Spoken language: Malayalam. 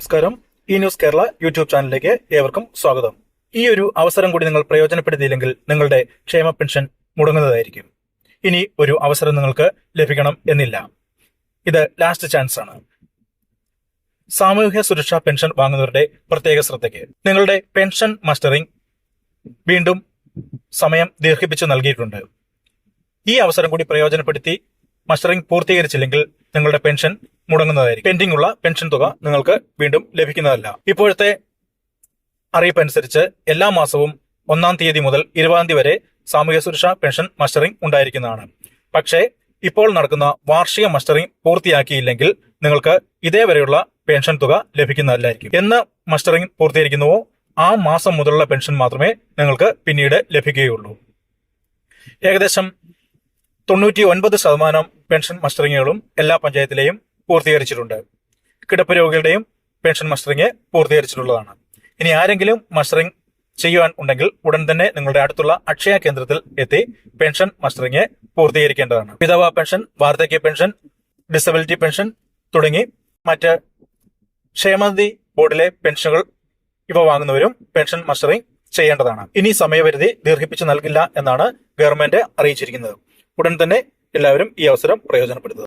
നമസ്കാരം. ഈ ന്യൂസ് കേരള യൂട്യൂബ് ചാനലിലേക്ക് ഏവർക്കും സ്വാഗതം. ഈ ഒരു അവസരം കൂടി നിങ്ങൾ പ്രയോജനപ്പെടുത്തിയില്ലെങ്കിൽ നിങ്ങളുടെ ക്ഷേമ പെൻഷൻ മുടങ്ങുന്നതായിരിക്കും. ഇനി ഒരു അവസരം നിങ്ങൾക്ക് ലഭിക്കണം എന്നില്ല. ഇത് ലാസ്റ്റ് ചാൻസ് ആണ്. സാമൂഹ്യ സുരക്ഷാ പെൻഷൻ വാങ്ങുന്നവരുടെ പ്രത്യേക ശ്രദ്ധയ്ക്ക്. നിങ്ങളുടെ പെൻഷൻ മസ്റ്ററിംഗ് വീണ്ടും സമയം ദീർഘിപ്പിച്ചു നൽകിയിട്ടുണ്ട്. ഈ അവസരം കൂടി പ്രയോജനപ്പെടുത്തി മസ്റ്ററിംഗ് പൂർത്തീകരിച്ചില്ലെങ്കിൽ നിങ്ങളുടെ പെൻഷൻ മുടങ്ങുന്നതായിരിക്കും. പെൻഡിംഗ് ഉള്ള പെൻഷൻ തുക നിങ്ങൾക്ക് വീണ്ടും ലഭിക്കുന്നതല്ല. ഇപ്പോഴത്തെ അറിയിപ്പ് അനുസരിച്ച് എല്ലാ മാസവും ഒന്നാം തീയതി മുതൽ ഇരുപതാം തീയതി വരെ സാമൂഹ്യ സുരക്ഷാ പെൻഷൻ മസ്റ്ററിംഗ് ഉണ്ടായിരിക്കുന്നതാണ്. പക്ഷേ ഇപ്പോൾ നടക്കുന്ന വാർഷിക മസ്റ്ററിംഗ് പൂർത്തിയാക്കിയില്ലെങ്കിൽ നിങ്ങൾക്ക് ഇതേവരെയുള്ള പെൻഷൻ തുക ലഭിക്കുന്നതല്ലായിരിക്കും. എന്ന് മസ്റ്ററിംഗ് പൂർത്തീകരിക്കുന്നുവോ? ആ മാസം മുതലുള്ള പെൻഷൻ മാത്രമേ നിങ്ങൾക്ക് പിന്നീട് ലഭിക്കുകയുള്ളൂ. ഏകദേശം തൊണ്ണൂറ്റി ഒൻപത് ശതമാനം പെൻഷൻ മസ്റ്ററിങ്ങുകളും എല്ലാ പഞ്ചായത്തിലെയും പൂർത്തീകരിച്ചിട്ടുണ്ട്. കിടപ്പ് രോഗികളുടെയും പെൻഷൻ മസ്റ്ററിങ് പൂർത്തീകരിച്ചിട്ടുള്ളതാണ്. ഇനി ആരെങ്കിലും മസ്റ്ററിങ് ചെയ്യുവാൻ ഉണ്ടെങ്കിൽ ഉടൻ തന്നെ നിങ്ങളുടെ അടുത്തുള്ള അക്ഷയ കേന്ദ്രത്തിൽ എത്തി പെൻഷൻ മസ്റ്ററിങ് പൂർത്തീകരിക്കേണ്ടതാണ്. വിധവ പെൻഷൻ വാർദ്ധക്യ പെൻഷൻ ഡിസബിലിറ്റി പെൻഷൻ തുടങ്ങി മറ്റ് ക്ഷേമനിധി ബോർഡിലെ പെൻഷനുകൾ ഇവ വാങ്ങുന്നവരും പെൻഷൻ മസ്റ്ററിങ് ചെയ്യേണ്ടതാണ്. ഇനി സമയപരിധി ദീർഘിപ്പിച്ച് നൽകില്ല എന്നാണ് ഗവൺമെന്റ് അറിയിച്ചിരിക്കുന്നത്. ഉടൻ തന്നെ എല്ലാവരും ഈ അവസരം പ്രയോജനപ്പെടുത്തുക.